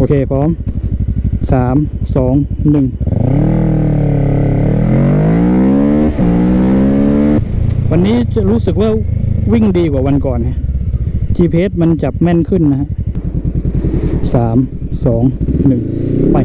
โอเค พร้อมสามสองหนึ่งวันนี้จะรู้สึกว่าวิ่งดีกว่าวันก่อนนะ GPS มันจับแม่นขึ้นนะฮะสามสองหนึ่งไป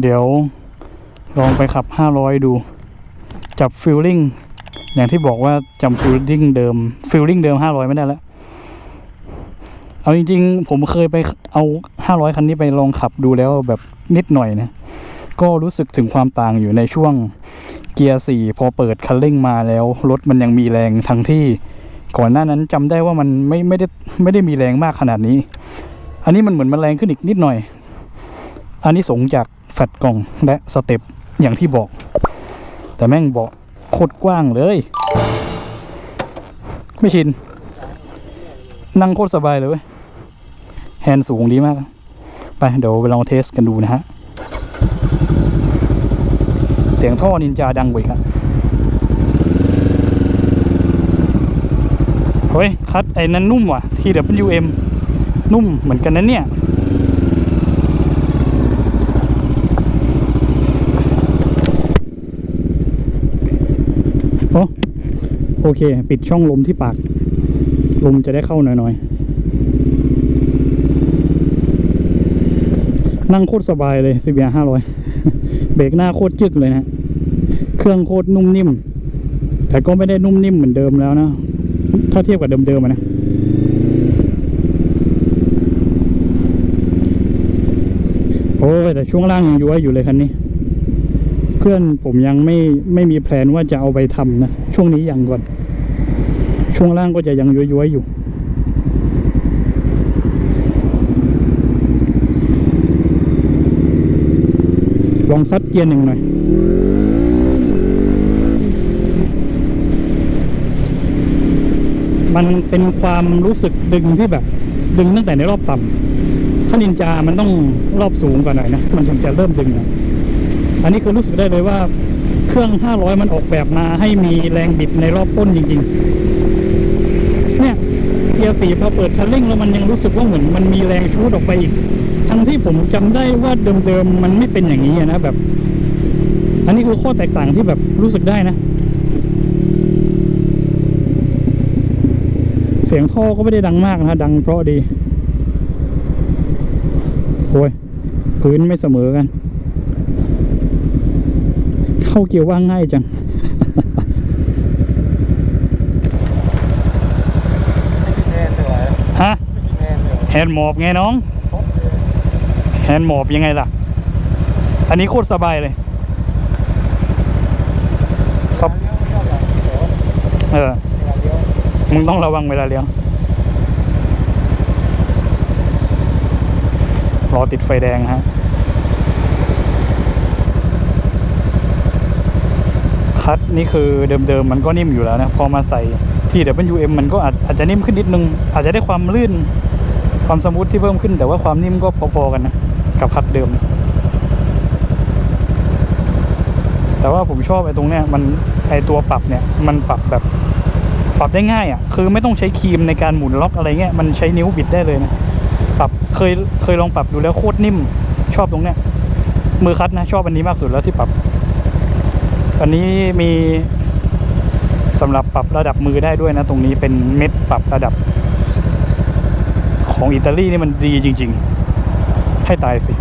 เดี๋ยวลองไปขับ 500 ดู จับฟิลลิ่งอย่างที่บอกว่าจำฟิลลิ่งเดิมฟิลลิ่งเดิม 500 ไม่ได้แล้ว เอาจริงๆ ผมเคยไปเอา 500 คันนี้ไปลองขับดูแล้วแบบนิดหน่อยนะ ก็รู้สึกถึงความต่างอยู่ในช่วงเกียร์4พอเปิดคันเร่งมาแล้วรถมันยังมีแรงทั้งที่ก่อนหน้านั้นจำได้ว่ามันไม่ไม่ได้ไม่ได้มีแรงมากขนาดนี้ อันนี้มันเหมือนมันแรงขึ้นอีกนิดหน่อย อันนี้สงจาก แฟตกล่องและสเต็ปอย่างที่บอก แต่แม่งเบาะโคตรกว้างเลย ไม่ชิน นั่งโคตรสบายเลยเว้ยแฮนด์สูงดีมาก ไปเดี๋ยวไปลองเทสกันดูนะฮะ เสียงท่อนินจาดังกว่าอีกครับเฮ้ย คัดไอ้นั้นนุ่มว่ะ TWM นุ่มเหมือนกันนะเนี่ย โอ้โอเค ปิดช่องลมที่ปาก ลมจะได้เข้าหน่อยๆ นั่งโคตรสบายเลยซีเบียห้าร้อยเบรกหน้าโคตรจึกเลยนะ เครื่องโคตรนุ่มนิ่ม แต่ก็ไม่ได้นุ่มนิ่มเหมือนเดิมแล้วนะ ถ้าเทียบกับเดิมๆนะโอ้ยแต่ช่วงล่างยังย้วยอยู่เลยคันนี้ เพื่อนผมยังไม่ไม่มีแพลนว่าจะเอาไปทำนะ ช่วงนี้ยังก่อน ช่วงล่างก็จะยังย้วยๆอยู่ลองซัดเกียร์หนึ่งหน่อย มันเป็นความรู้สึกดึงที่แบบ ดึงตั้งแต่ในรอบต่ำถ้านินจามันต้องรอบสูงกว่าหน่อยนะ มันถึงจะเริ่มดึงนะ อันนี้คือรู้สึกได้เลยว่าเครื่อง 500 มันออกแบบมาให้มีแรงบิดในรอบต้นจริง ๆ เนี่ยเกียร์สี่พอเปิดคันเร่งแล้วมันยังรู้สึกว่าเหมือนมันมีแรงชูดออกไปอีก ทั้งที่ผมจำได้ว่าเดิมๆมันไม่เป็นอย่างนี้นะแบบ อันนี้คือข้อแตกต่างที่แบบรู้สึกได้นะ เสียงท่อก็ไม่ได้ดังมากนะดังเพราะดีโอ้ยพื้นไม่เสมอกัน เข้าเกียวว่าง่ายจัง ฮะแฮนด์หมอบไงน้อง แฮนด์หมอบยังไงล่ะ อันนี้โคตรสบายเลยซับเออ มึงต้องระวังเวลาเลี้ยวรอติดไฟแดงฮะัดนี่คือเดิมๆมันก็นิ่มอยู่แล้วนะ พอมาใส่ TWM มันก็อาจอาจจะนิ่มขึ้นนิดนึง อาจจะได้ความลื่น ความสมูทที่เพิ่มขึ้น แต่ว่าความนิ่มก็พอๆกันนะ กับคัดเดิม แต่ว่าผมชอบไอ้ตรงเนี้ยมันไอ้ตัวปรับเนี่ยมันปรับแบบปรับได้ง่ายอะ คือไม่ต้องใช้ครีมในการหมุนล็อกอะไรเงี้ยมันใช้นิ้วบิดได้เลยนะปรับเคยเคยลองปรับดูแล้วโคตรนิ่ม ชอบตรงเนี้ยมือคัดนะชอบอันนี้มากสุดแล้วที่ปรับ อันนี้มีสำหรับปรับระดับมือได้ด้วยนะ ตรงนี้เป็นเม็ดปรับระดับ ของอิตาลีนี่มันดีจริง ๆ ให้ตายสิ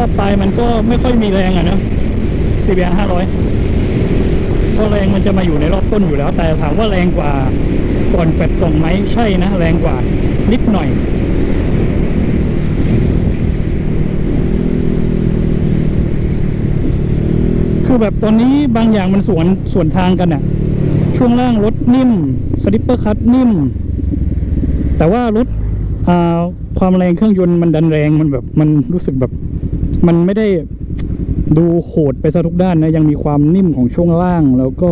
รอบปลายมันก็ไม่ค่อยมีแรงอะนะ CBR 500เพราะแรงมันจะมาอยู่ในรอบต้นอยู่แล้ว แต่ถามว่าแรงกว่าก่อนแฟดกลงไหมใช่นะ แรงกว่านิดหน่อยคือแบบตอนนี้บางอย่างมันสวนสวนทางกันอะช่วงล่างรถนิ่มสลิปเปอร์คัตนิ่ม แต่ว่ารถความแรงเครื่องยนต์มันดันแรงมันแบบมันรู้สึกแบบ มันไม่ได้ดูโหดไปซะทุกด้านนะ ยังมีความนิ่มของช่วงล่างแล้วก็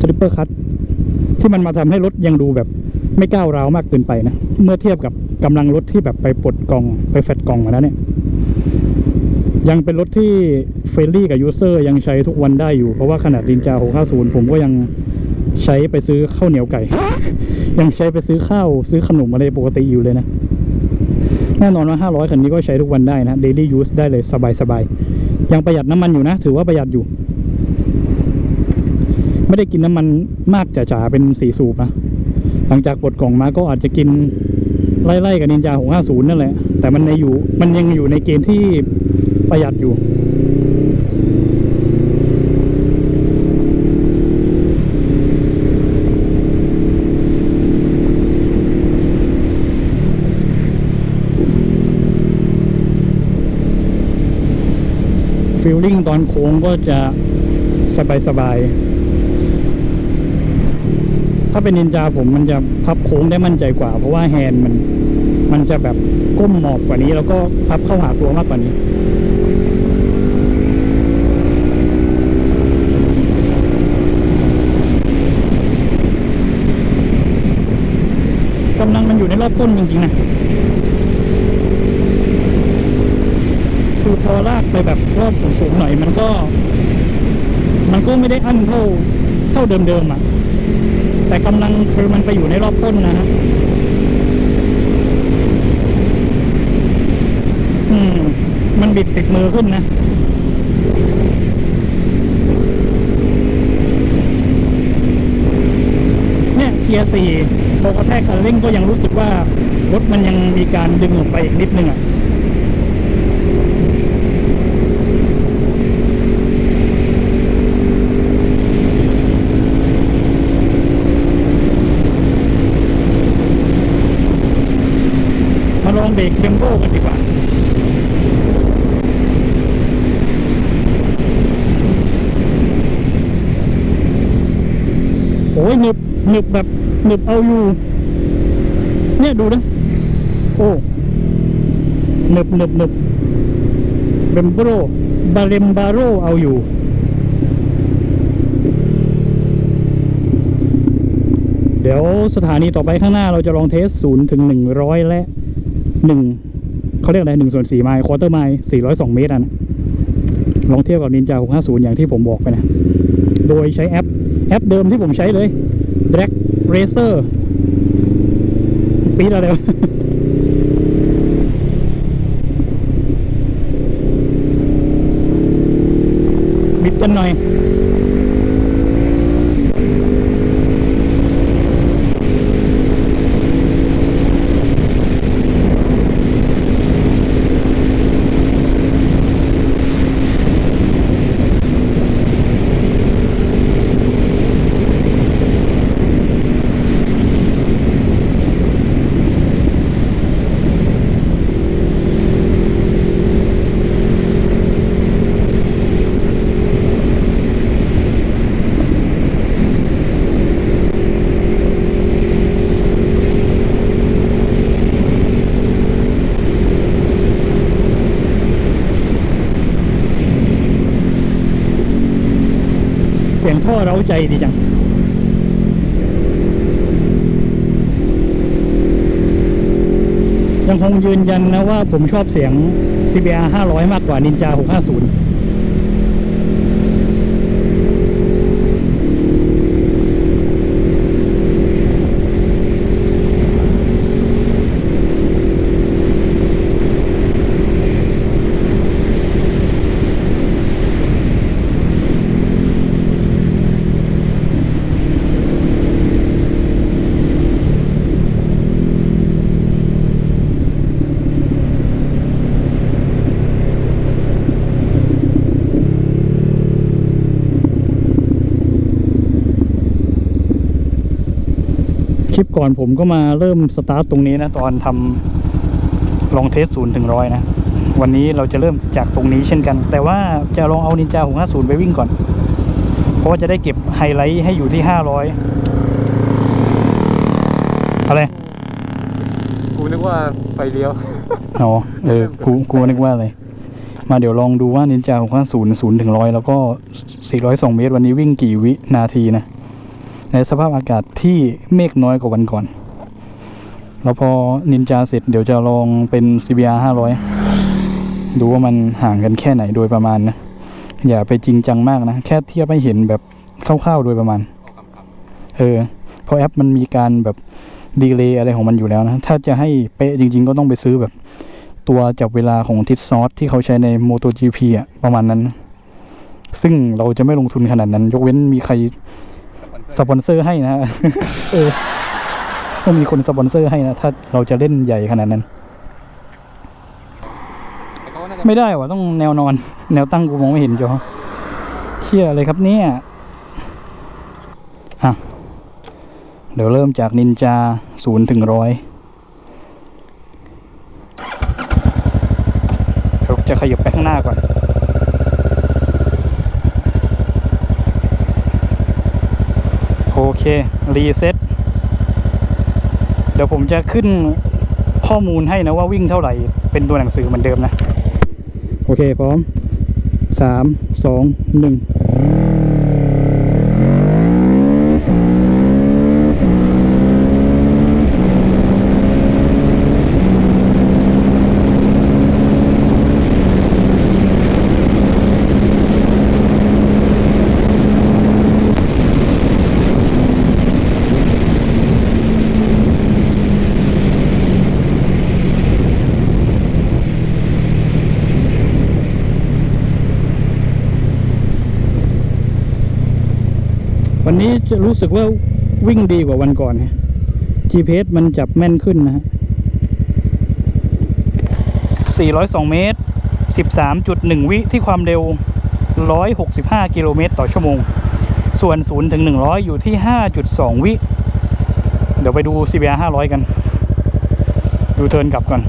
สลิปเปอร์คัตที่มันมาทำให้รถยังดูแบบไม่ก้าวร้าวมากเกินไปนะ เมื่อเทียบกับกำลังรถที่แบบไปปลดกล่องไปแฟดกล่องมาแล้วเนี่ย ยังเป็นรถที่เฟรนลี่กับยูเซอร์ยังใช้ทุกวันได้อยู่ เพราะว่าขนาดดินจา 650 ผมก็ยังใช้ไปซื้อข้าวเหนียวไก่ ยังใช้ไปซื้อข้าวซื้อขนมอะไรปกติอยู่เลยนะ แน่นอนว่า 500 คันนี้ก็ใช้ทุกวันได้นะ daily use ได้เลยสบายๆ ยังประหยัดน้ำมันอยู่นะ ถือว่าประหยัดอยู่ ไม่ได้กินน้ำมันมากจ๋าๆ เป็นสีสูบนะ หลังจากปลดกล่องมาก็อาจจะกินไล่ๆกับนินจา650 นั่นแหละ แต่มันในอยู่ มันยังอยู่ในเกณฑ์ที่ประหยัดอยู่ ฟิลลิ่งตอนโค้งก็จะสบายสบายๆถ้าเป็นนินจาผมมันจะพับโค้งได้มั่นใจกว่า เพราะว่าแฮนด์มันมันจะแบบก้มหมอบกว่านี้ แล้วก็พับเข้าหาตัวมากกว่านี้กำลังมันอยู่ในรอบต้นจริงๆนะ คือพอลากไปแบบรอบสูงๆหน่อย มันก็ มันก็ไม่ได้อั้นเท่าเท่าเดิมๆอะ แต่กำลังคือมันไปอยู่ในรอบต้นนะฮะอืม มันบิดติดมือขึ้นนะเนี่ยเกียร์สี่พอกระแทกคันเร่งก็ยังรู้สึกว่ารถมันยังมีการดึงออกไปอีกนิดนึงอะ มาลอง เบรกเทมโบกันดีกว่าโอ้ยหนึบหนึบแบบหนึบเอาอยู่ เนี่ยดูนะโอ้หนึบหนึบหนึบเบมโบรบาเรมบาโรเอาอยู่เดี๋ยวสถานีต่อไปข้างหน้าเราจะลองเทสศูนย์ถึงหนึ่งร้อยและ หนึ่งเขาเรียกอะไรหนึ่งส่วนสี่ไมล์ควอเตอร์ไมล์สี่ร้อยสองเมตรอะนะลองเทียบกับนินจาหกห้าศูนย์อย่างที่ผมบอกไปนะ โดยใช้แอป แอปเดิมที่ผมใช้เลย Drag Racer ปีดอะไรวะ บิดกันหน่อย ใจดีจังยังคงยืนยันนะว่าผมชอบเสียง CBR 500 มากกว่า Ninja 650 ก่อนผมก็มาเริ่มสตาร์ทตรงนี้นะตอนทำลองเทสศูนย์ถึงร้อยนะวันนี้เราจะเริ่มจากตรงนี้เช่นกัน แต่ว่าจะลองเอานินจา650ไปวิ่งก่อน เพราะว่าจะได้เก็บไฮไลท์ให้อยู่ที่500อะไรกูนึกว่าไฟเลี้ยวอ๋อเออกูกูนึกว่าอะไรมาเดี๋ยวลองดูว่านินจา650 0ถึง100แล้วก็402เมตร วันนี้วิ่งกี่วินาทีนะ ในสภาพอากาศที่เมฆน้อยกว่าวันก่อน แล้วพอนินจาเสร็จเดี๋ยวจะลองเป็น CBR 500 ดูว่ามันห่างกันแค่ไหนโดยประมาณนะ อย่าไปจริงจังมากนะ แค่เทียบให้เห็นแบบคร่าวๆโดยประมาณ เออ เพราะแอปมันมีการแบบดีเลย์อะไรของมันอยู่แล้วนะ ถ้าจะให้เป๊ะจริง ๆ ก็ต้องไปซื้อแบบตัวจับเวลาของทิศซอสที่เขาใช้ใน MotoGP อะประมาณนั้น ซึ่งเราจะไม่ลงทุนขนาดนั้น ยกเว้นมีใคร สปอนเซอร์ให้นะเออต้องมีคนสปอนเซอร์ให้นะ ถ้าเราจะเล่นใหญ่ขนาดนั้น ไม่ได้วะต้องแนวนอน แนวตั้งกูมองไม่เห็นจอเชี่ยอะไรครับเนี่ย อะ เดี๋ยวเริ่มจากนินจาศูนย์ถึงร้อยจะขยับไปข้างหน้าก่อน โอเค รีเซ็ตเดี๋ยวผมจะขึ้นข้อมูลให้นะว่าวิ่งเท่าไหร่เป็นตัวหนังสือเหมือนเดิมนะ โอเค พร้อมสามสองหนึ่ง วั นี้จะรู้สึกว่าวิ่งดีกว่าวันก่อนนะ GPS มันจับแม่นขึ้นนะฮะ 402 เมตร 13.1 วิที่ความเร็ว 165 กิโลเมตรต่อชั่วโมง ส่วน 0 ถึง 100 อยู่ที่ 5.2 วิ เดี๋ยวไปดู CBR 500 กัน ดูเทิร์นกลับก่อน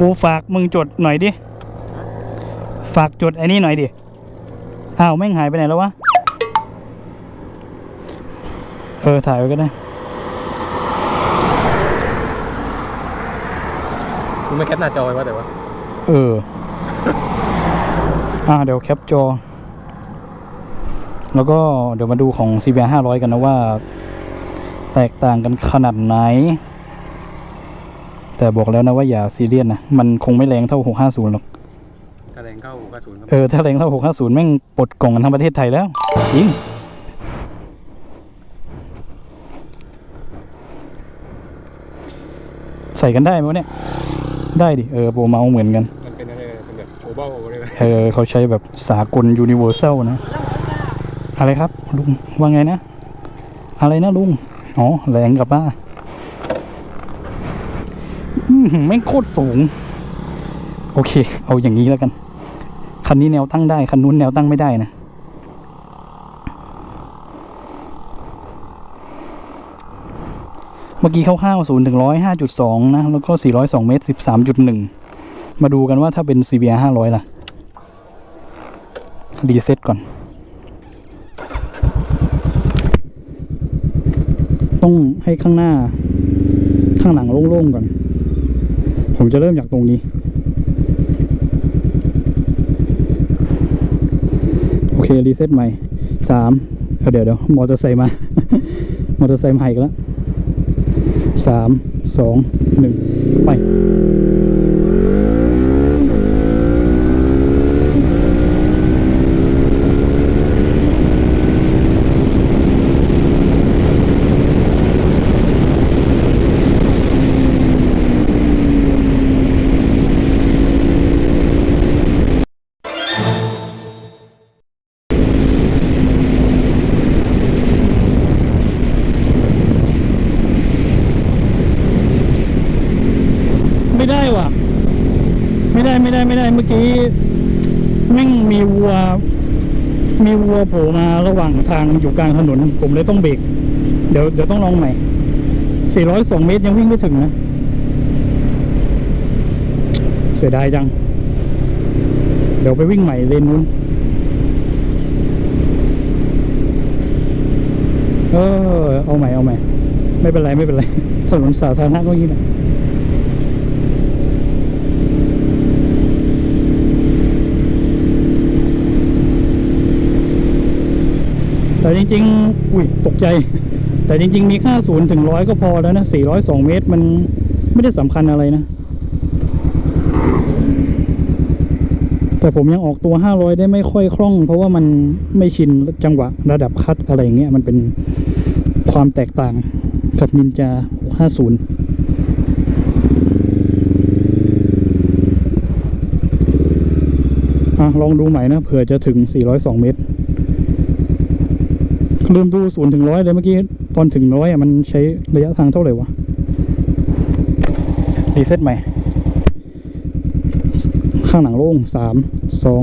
กูฝากมึงจดหน่อยดิ ฝากจดไอ้นี่หน่อยดิ อ้าวแม่งหายไปไหนแล้ววะ เออ ถ่ายไว้ก็ได้กูไม่แคปหน้าจอไว้ว่าแต่ว่าเออ อ่าเดี๋ยวแคปจอ แล้วก็เดี๋ยวมาดูของ CBR 500กันนะว่า แตกต่างกันขนาดไหน แต่บอกแล้วนะว่าอย่าซีเรียสนะ มันคงไม่แรงเท่า 650 หรอก ถ้าแรงเข้าก็ศูนย์ครับเออ ถ้าแรงเท่าหกห้าศูนย์แม่งปลดกล่องกันทั้งประเทศไทยแล้ว จริง ใส่กันได้ไหมวะเนี่ย ได้ดิ เออ โปรเมาส์เหมือนกัน มันเป็นอะไรเป็นแบบโอเบลเลยนะเออ เขาใช้แบบสากลยูนิเวอร์แซลนะ อะไรครับ ลุง ว่าไงนะ อะไรนะลุง อ๋อ แรงกลับบ้าอือหือ แม่งโคตรสูง โอเค เอาอย่างนี้แล้วกัน คันนี้แนวตั้งได้ คันนู้นแนวตั้งไม่ได้นะ เมื่อกี้คร่าวๆศูนย์ถึงร้อยห้าจุดสองนะ แล้วก็สี่ร้อยสองเมตรสิบสามจุดหนึ่ง มาดูกันว่าถ้าเป็น CBR 500ล่ะ รีเซ็ตก่อนต้องให้ข้างหน้าข้างหลังโล่งๆก่อน ผมจะเริ่มจากตรงนี้ โอเค รีเซ็ตใหม่สามเดี๋ยวเดี๋ยวมอเตอร์ไซค์มา มอเตอร์ไซค์มาอีกแล้วสามสองหนึ่งไป ไม่ได้ว่ะ ไม่ได้ไม่ได้ไม่ได้เมื่อกี้แม่งมีวัว มีวัวโผล่มาระหว่างทางอยู่กลางถนน ผมเลยต้องเบรกเดี๋ยวเดี๋ยวต้องลองใหม่ 402 เมตรยังวิ่งไม่ถึงนะ เสียดายจัง เดี๋ยวไปวิ่งใหม่เลนนู้น เออ เอาใหม่เอาใหม่ ไม่เป็นไรไม่เป็นไร ถนนสาธารณะก็อย่างนี้แหละ แต่จริงๆ อุ้ยตกใจ แต่จริง ๆ มีค่าศูนย์ถึงร้อยก็พอแล้วนะ 402 เมตรมันไม่ได้สำคัญอะไรนะ แต่ผมยังออกตัว 500 ได้ไม่ค่อยคล่อง เพราะว่ามันไม่ชินจังหวะระดับคัดอะไรอย่างเงี้ยมันเป็นความแตกต่างกับนินจา 650อะลองดูใหม่นะเผื่อจะถึง 402 เมตร ลืมดูศูนย์ถึงร้อยเลยเมื่อกี้ตอนถึงร้อยอะมันใช้ระยะทางเท่าไหร่วะรีเซ็ตใหม่ ข้างหลังโล่งสามสอง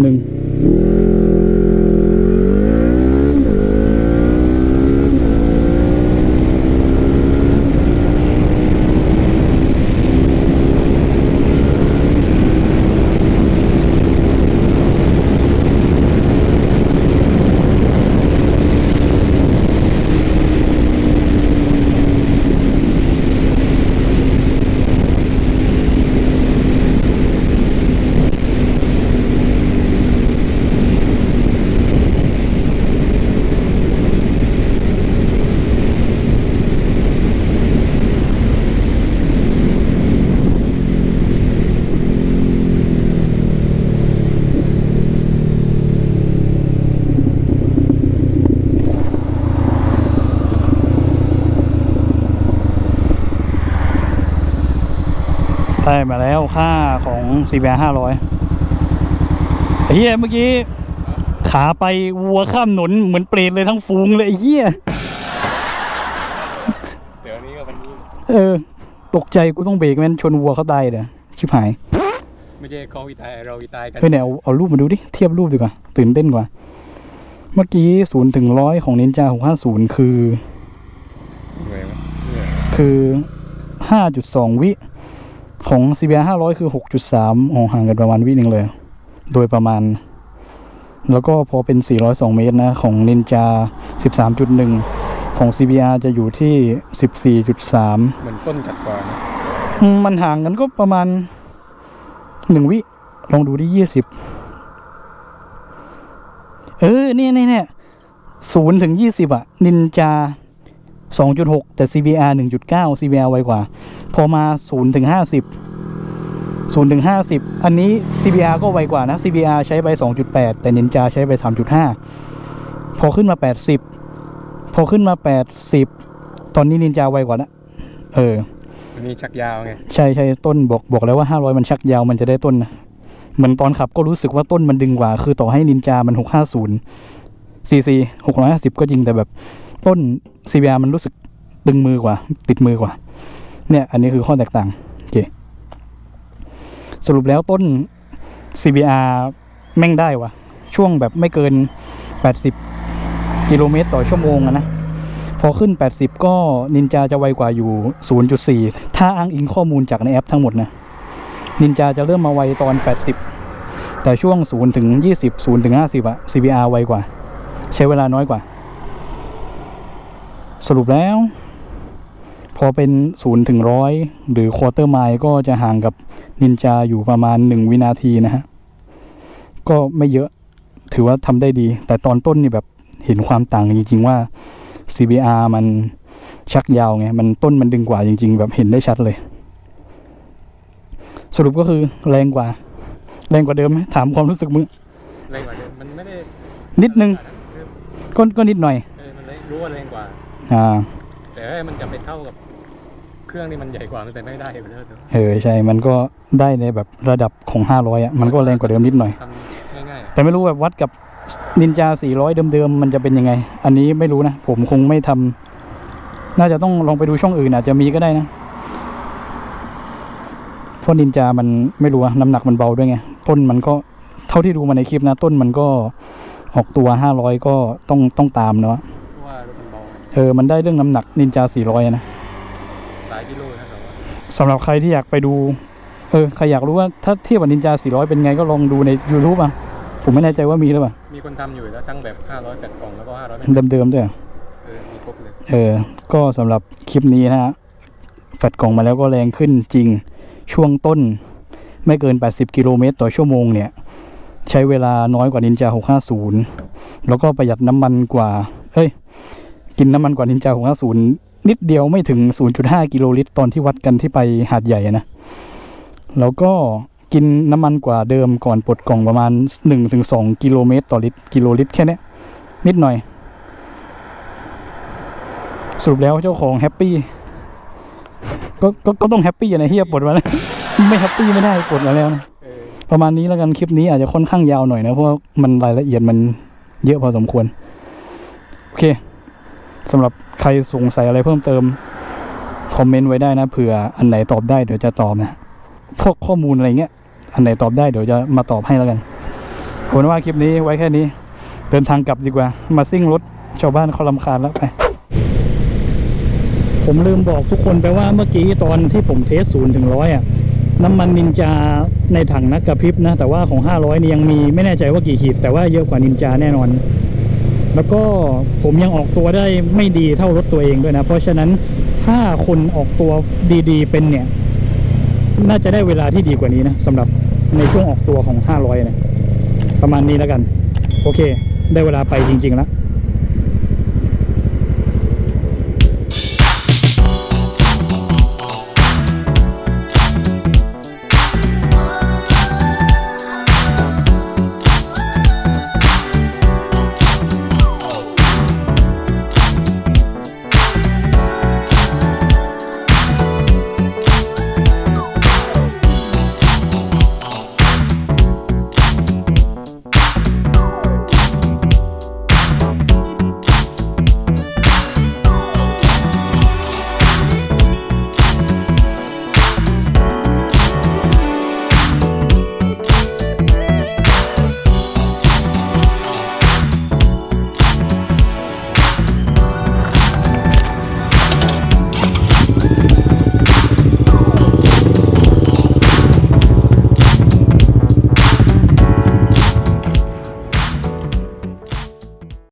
หนึ่ง ได้มาแล้วค่า ของ CBR 500ไอ้เหี้ยเมื่อกี้ ขาไปวัวข้ามถนนเหมือนเปรตเลยทั้งฟูงเลยไอ้เหี้ยเดี๋ยวนี้ก็วันนี้เออ ตกใจกูต้องเบรกแม่นชนวัวเขาตายเด้อชิบหาย ไม่ใช่เขาอีตายเราอีตายกันเฮ้ยเนี่ยเอาเอารูปมาดูดิ เทียบรูปดีกว่า ตื่นเต้นกว่า เมื่อกี้ศูนย์ถึงร้อยของนินจา650คือเหนื่อยไหมเหนื่อยคือ5.2วิ ของ CBR 500 คือ 6.3โอ้ห่างกันประมาณวิหนึ่งเลย โดยประมาณ แล้วก็พอเป็น 402 เมตรนะ ของ Ninja 13.1 ของ CBR จะอยู่ที่ 14.3 เหมือนต้นจัดกว่านะอืมมันห่างกันก็ประมาณ1วิ ลองดูที่20เออ เนี่ยเนี่ยเนี่ยศูนย์ถึง20อะ Ninja 2.6 แต่ CBR 1.9 CBR ไวกว่า พอมา0ถึง50 0ูนย์ถึงห้าสิบอันนี้ CBR ก็ไวกว่านะ CBR ใช้ไป 2.8 แต่ Ninja ใช้ไป 3.5 พอขึ้นมา 80 พอขึ้นมา 80 ตอนนี้ Ninja ไวกว่านะ เออมันมีชักยาวไง ใช่ใช่ต้นบอกบอกแล้วว่า 500 มันชักยาวมันจะได้ต้นนะเหมือนตอนขับก็รู้สึกว่าต้นมันดึงกว่า คือต่อให้นินจามัน 650 CC 650 ก็จริงแต่แบบ ต้น CBR มันรู้สึกดึงมือกว่า ติดมือกว่า เนี่ย อันนี้คือข้อแตกต่าง โอเค สรุปแล้วต้น CBR แม่งได้วะช่วงแบบไม่เกิน 80 กิโลเมตรต่อชั่วโมงอะนะ พอขึ้น 80 ก็นินจาจะไวกว่าอยู่ 0.4 ถ้าอ้างอิงข้อมูลจากในแอปทั้งหมดนะ นินจาจะเริ่มมาไวตอน 80 แต่ช่วง 0 ถึง 20 0 ถึง 50อะ CBR ไวกว่า ใช้เวลาน้อยกว่า สรุปแล้ว พอเป็น0ถึง100หรือ quarter mile ก็จะห่างกับนินจาอยู่ประมาณ1วินาทีนะฮะ ก็ไม่เยอะถือว่าทำได้ดี แต่ตอนต้นนี่แบบเห็นความต่างจริง ๆ ว่า CBR มันชักยาวไง มันต้นมันดึงกว่าจริง ๆ แบบเห็นได้ชัดเลย สรุปก็คือแรงกว่า แรงกว่าเดิมไหมถามความรู้สึกมึงแรงกว่าเดิมมันไม่ได้นิดนึงก็ก็นิดหน่อยเออมันรู้ว่าแรงกว่า อ่า แต่ว่ามันจะไปเท่ากับเครื่องที่มันใหญ่กว่ามันเป็นไม่ได้อยู่แล้วเออใช่ มันก็ได้ในแบบระดับของ 500อะ มันก็แรงกว่าเดิมนิดหน่อย ทำง่ายแต่ไม่รู้แบบวัดกับนินจา 400 เดิมๆ มันจะเป็นยังไง อันนี้ไม่รู้นะ ผมคงไม่ทำ น่าจะต้องลองไปดูช่องอื่นอาจจะมีก็ได้นะเพราะนินจา มันไม่รู้อะน้ำหนักมันเบาด้วยไง ต้นมันก็เท่าที่ดูมาในคลิปนะ ต้นมันก็ออกตัว 500 ก็ต้องต้องตามเนาะ เบาเออ มันได้เรื่องน้ำหนักนินจา 400 นะหลายกิโลนะแต่ว่าสำหรับใครที่อยากไปดู เออ ใครอยากรู้ว่าถ้าเทียบกับนินจา 400 เป็นไงก็ลองดูใน YouTube อะ ผมไม่แน่ใจว่ามีหรือเปล่า มีคนทำอยู่แล้วตั้งแบบ 500แปดกล่องแล้วก็ 500แปดเดิมๆด้วย เออ มีครบเลย เออ ก็สำหรับคลิปนี้นะฮะแฟดกล่องมาแล้วก็แรงขึ้นจริง ช่วงต้น ไม่เกิน 80 กิโลเมตรต่อชั่วโมงเนี่ย ใช้เวลาน้อยกว่านินจา 650 แล้วก็ประหยัดน้ำมันกว่า เอ้ย กินน้ำมันกว่านินจา650นิดเดียวไม่ถึง 0.5 กิโลลิตร ตอนที่วัดกันที่ไปหาดใหญ่นะ แล้วก็กินน้ำมันกว่าเดิมก่อนปลดกล่องประมาณ 1-2 กิโลเมตรต่อลิตร กิโลลิตรแค่นี้นิดหน่อย สรุปแล้วเจ้าของแฮปปี้ก็ก็ก็ต้องแฮปปี้อะนะเฮียปลดมาแล้วไม่แฮปปี้ไม่ได้ปลดมาแล้วนะประมาณนี้แล้วกันคลิปนี้อาจจะค่อนข้างยาวหน่อยนะเพราะว่ามันรายละเอียดมันเยอะพอสมควร โอเค สำหรับใครสงสัยอะไรเพิ่มเติม คอมเมนต์ไว้ได้นะเผื่ออันไหนตอบได้เดี๋ยวจะตอบนะ พวกข้อมูลอะไรเงี้ย อันไหนตอบได้เดี๋ยวจะมาตอบให้แล้วกันผมว่าคลิปนี้ไว้แค่นี้ เดินทางกลับดีกว่า มาซิ่งรถชาวบ้านเขาลำคาญแล้วไป ผมลืมบอกทุกคนไปว่าเมื่อกี้ตอนที่ผมเทสศูนย์ถึงร้อยอะน้ำมันนินจาในถังนะกระพริบนะ แต่ว่าของ 500นี่ยังมีไม่แน่ใจว่ากี่ขีด แต่ว่าเยอะกว่านินจาแน่นอน แล้วก็ผมยังออกตัวได้ไม่ดีเท่ารถตัวเองด้วยนะ เพราะฉะนั้นถ้าคนออกตัวดีๆ เป็นเนี่ย น่าจะได้เวลาที่ดีกว่านี้นะสำหรับในช่วงออกตัวของ 500นะประมาณนี้แล้วกัน โอเค ได้เวลาไปจริงๆแล้ว